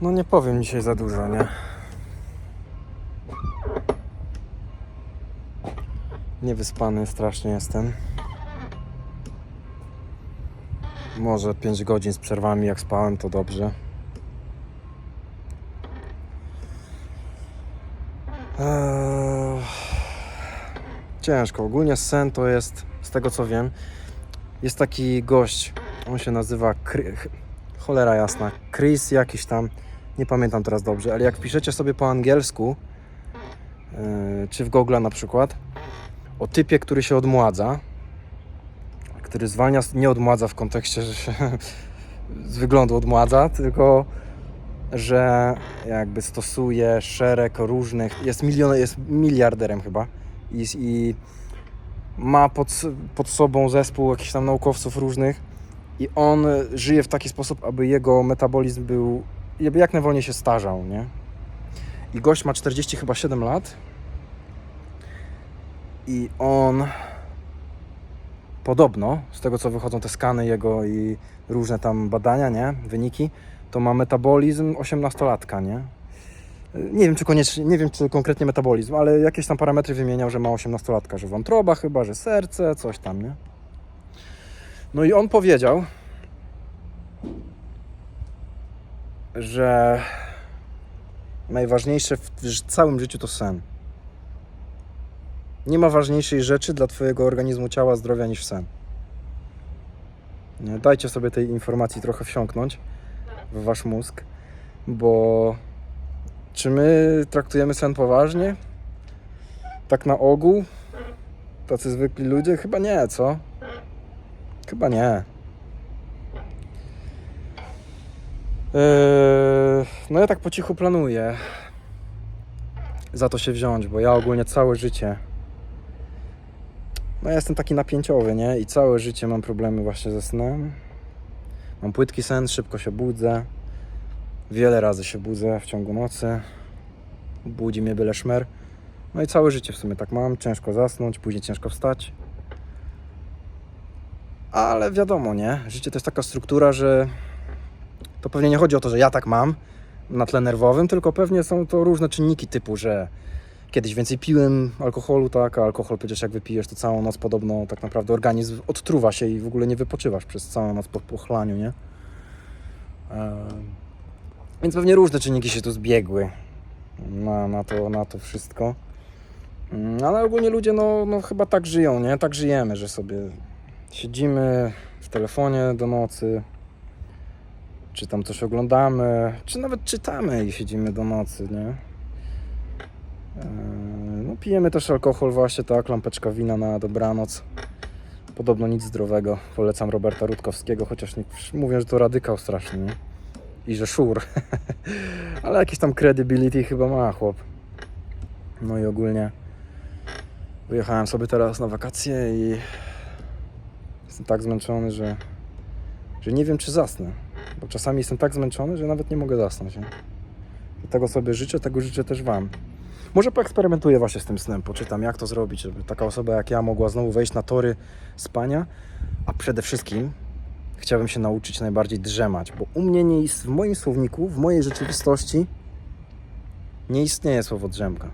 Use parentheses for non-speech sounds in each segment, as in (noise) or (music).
No nie powiem dzisiaj za dużo, nie? Niewyspany strasznie jestem. Może 5 godzin z przerwami, jak spałem, to dobrze. Eee, ciężko. Ogólnie sen to jest, z tego co wiem, jest taki gość, on się nazywa Kry... ch- cholera jasna, Chris jakiś tam, nie pamiętam teraz dobrze, ale jak wpiszecie sobie po angielsku, yy, czy w Google na przykład, o typie, który się odmładza, który zwalnia, nie odmładza w kontekście, że się (laughs) z wyglądu odmładza, tylko że jakby stosuje szereg różnych, jest milion, jest miliarderem chyba i, i ma pod, pod sobą zespół jakichś tam naukowców różnych i on żyje w taki sposób, aby jego metabolizm był, jak najwolniej się starzał, nie? I gość ma 40 chyba 7 lat i on podobno, z tego co wychodzą te skany jego i różne tam badania, nie? Wyniki, to ma metabolizm 18-latka, nie? Nie wiem, czy koniecznie, nie wiem, czy konkretnie metabolizm, ale jakieś tam parametry wymieniał, że ma 18-latka, że wątroba chyba, że serce, coś tam, nie? No i on powiedział, że najważniejsze w całym życiu to sen. Nie ma ważniejszej rzeczy dla Twojego organizmu, ciała, zdrowia niż sen. Dajcie sobie tej informacji trochę wsiąknąć w Wasz mózg, bo czy my traktujemy sen poważnie? Tak na ogół? Tacy zwykli ludzie? Chyba nie, co? Chyba nie. Eee, no ja tak po cichu planuję za to się wziąć, bo ja ogólnie całe życie no ja jestem taki napięciowy, nie? I całe życie mam problemy właśnie ze snem. Mam płytki sen, szybko się budzę. Wiele razy się budzę w ciągu nocy. Budzi mnie byle szmer. No i całe życie w sumie tak mam. Ciężko zasnąć, później ciężko wstać. Ale wiadomo, nie? Życie to jest taka struktura, że to pewnie nie chodzi o to, że ja tak mam na tle nerwowym, tylko pewnie są to różne czynniki typu, że kiedyś więcej piłem alkoholu, tak, a alkohol przecież jak wypijesz, to całą noc podobno tak naprawdę organizm odtruwa się i w ogóle nie wypoczywasz przez całą noc po pochlaniu, nie? Ehm, Więc pewnie różne czynniki się tu zbiegły na, na, to, na to wszystko. Mm, Ale ogólnie ludzie no, no chyba tak żyją, nie? Tak żyjemy, że sobie siedzimy w telefonie do nocy, czy tam coś oglądamy, czy nawet czytamy i siedzimy do nocy, nie? Eee, No, pijemy też alkohol, właśnie tak, lampeczka wina na dobranoc. Podobno nic zdrowego. Polecam Roberta Rutkowskiego, chociaż nie, mówią, że to radykał straszny? I że szur. (laughs) Ale jakieś tam credibility chyba ma chłop. No i ogólnie wyjechałem sobie teraz na wakacje i jestem tak zmęczony, że, że nie wiem czy zasnę. Bo czasami jestem tak zmęczony, że nawet nie mogę zasnąć. Nie? Tego sobie życzę, tego życzę też Wam. Może poeksperymentuję właśnie z tym snem, poczytam jak to zrobić, żeby taka osoba jak ja mogła znowu wejść na tory spania, a przede wszystkim chciałbym się nauczyć najbardziej drzemać, bo u mnie nie ist, w moim słowniku, w mojej rzeczywistości nie istnieje słowo drzemka.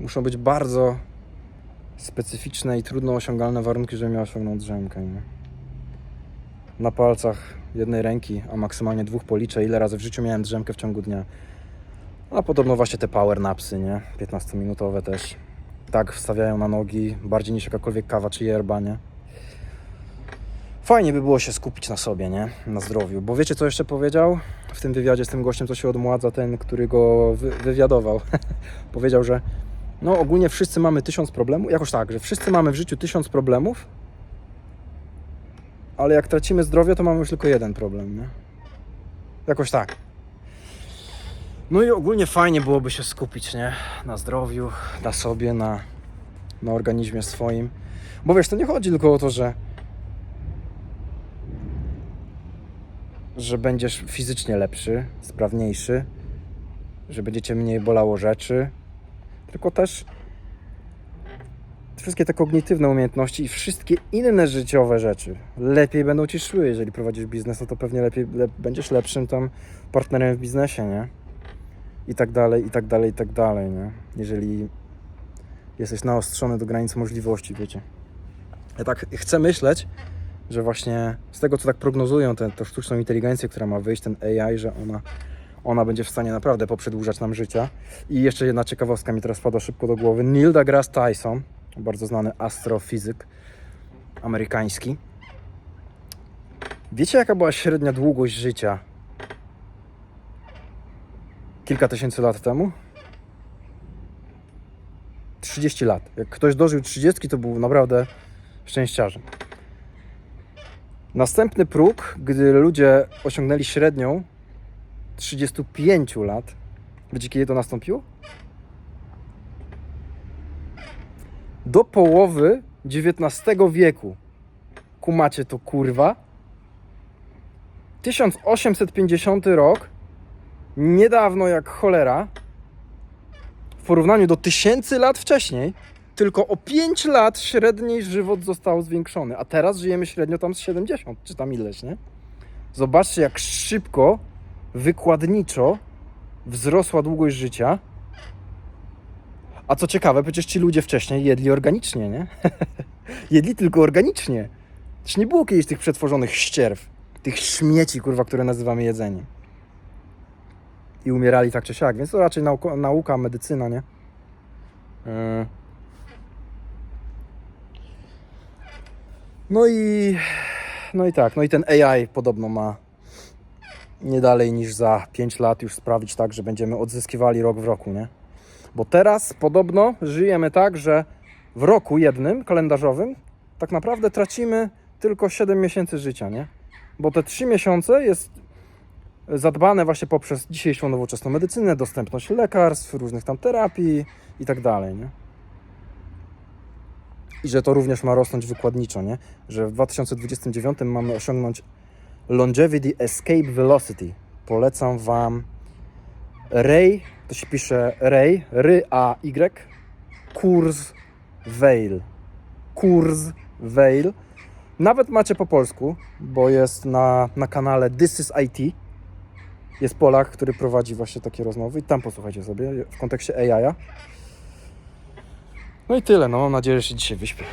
Muszą być bardzo specyficzne i trudno osiągalne warunki, żebym miał osiągnąć drzemkę. Nie? Na palcach jednej ręki, a maksymalnie dwóch policzę, ile razy w życiu miałem drzemkę w ciągu dnia. A podobno właśnie te power napsy, nie? 15-minutowe też. Tak wstawiają na nogi, bardziej niż jakakolwiek kawa czy yerba, nie? Fajnie by było się skupić na sobie, nie? Na zdrowiu. Bo wiecie, co jeszcze powiedział w tym wywiadzie z tym gościem, co się odmładza, ten, który go wy wywiadował? (laughs) powiedział, że no ogólnie wszyscy mamy tysiąc problemów, jakoś tak, że wszyscy mamy w życiu tysiąc problemów, ale jak tracimy zdrowie, to mamy już tylko jeden problem, nie? Jakoś tak. No i ogólnie fajnie byłoby się skupić, nie? Na zdrowiu, na sobie, na, na organizmie swoim. Bo wiesz, to nie chodzi tylko o to, że że będziesz fizycznie lepszy, sprawniejszy, że będziecie mniej bolało rzeczy, tylko też wszystkie te kognitywne umiejętności i wszystkie inne życiowe rzeczy lepiej będą ci szły. Jeżeli prowadzisz biznes, no to pewnie lepiej le, będziesz lepszym tam partnerem w biznesie, nie? I tak dalej, i tak dalej, i tak dalej, nie? Jeżeli jesteś naostrzony do granic możliwości, wiecie. Ja tak chcę myśleć, że właśnie z tego, co tak prognozują tę sztuczną inteligencję, która ma wyjść, ten AI, że ona, ona będzie w stanie naprawdę poprzedłużać nam życia. I jeszcze jedna ciekawostka mi teraz pada szybko do głowy. Neil deGrasse Tyson, bardzo znany astrofizyk amerykański. Wiecie, jaka była średnia długość życia kilka tysięcy lat temu? 30 lat. Jak ktoś dożył 30, to był naprawdę szczęściarzem. Następny próg, gdy ludzie osiągnęli średnią 35 lat, wiecie kiedy to nastąpiło? Do połowy XIX wieku. Kumacie to kurwa? 1850 rok, niedawno jak cholera, w porównaniu do tysięcy lat wcześniej, tylko o 5 lat średniej żywot został zwiększony, a teraz żyjemy średnio tam z 70, czy tam ileś, nie? Zobaczcie, jak szybko, wykładniczo wzrosła długość życia. A co ciekawe, przecież ci ludzie wcześniej jedli organicznie, nie? (laughs) jedli tylko organicznie. Przecież nie było kiedyś tych przetworzonych ścierw, tych śmieci, kurwa, które nazywamy jedzeniem. I umierali tak czy siak, więc to raczej nauka, nauka medycyna, nie? Yy. No i no i tak, no i ten AI podobno ma nie dalej niż za 5 lat już sprawić tak, że będziemy odzyskiwali rok w roku, nie? Bo teraz podobno żyjemy tak, że w roku jednym kalendarzowym tak naprawdę tracimy tylko 7 miesięcy życia, nie? Bo te 3 miesiące jest zadbane właśnie poprzez dzisiejszą nowoczesną medycynę, dostępność lekarstw, różnych tam terapii i tak dalej, nie? I że to również ma rosnąć wykładniczo, nie? Że w 2029 mamy osiągnąć Longevity Escape Velocity. Polecam Wam Ray, to się pisze Ray, Ry A Y, Kurs Veil. Kurs Veil. Nawet macie po polsku, bo jest na, na kanale This is IT. Jest Polak, który prowadzi właśnie takie rozmowy i tam posłuchajcie sobie w kontekście AI. No i tyle, no mam nadzieję, że się dzisiaj wyśpię.